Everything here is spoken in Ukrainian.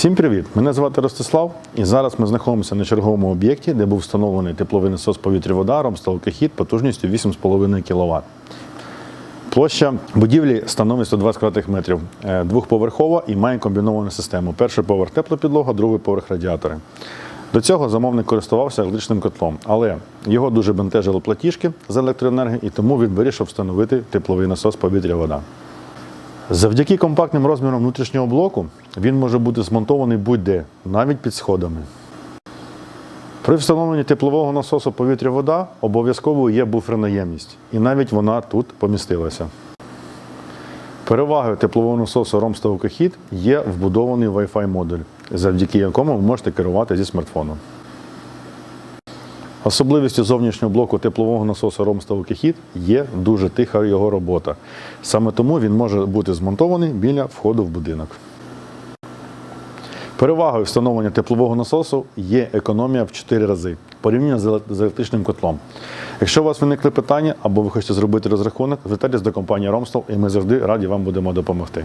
Всім привіт! Мене звати Ростислав, і зараз ми знаходимося на черговому об'єкті, де був встановлений тепловий насос повітря вода Ромсталкахід потужністю 8,5 кВт. Площа будівлі становить 120 квадратних метрів, Е, двохповерхова і має комбіновану систему. Перший поверх теплопідлога, другий поверх радіатори. До цього замовник користувався електричним котлом, але його дуже бентежили платіжки з електроенергії, і тому він вирішив встановити тепловий насос повітря вода. Завдяки компактним розмірам внутрішнього блоку він може бути змонтований будь-де, навіть під сходами. При встановленні теплового насосу повітря-вода обов'язково є буферна ємність, і навіть вона тут помістилася. Перевагою теплового насосу Ромстов Кахіт є вбудований Wi-Fi модуль, завдяки якому ви можете керувати зі смартфону. Особливістю зовнішнього блоку теплового насосу Ромстов Кахіт є дуже тиха його робота. Саме тому він може бути змонтований біля входу в будинок. Перевагою встановлення теплового насосу є економія в 4 рази порівняно з електричним котлом. Якщо у вас виникли питання або ви хочете зробити розрахунок, звертайтесь до компанії Ромстол, і ми завжди раді вам будемо допомогти.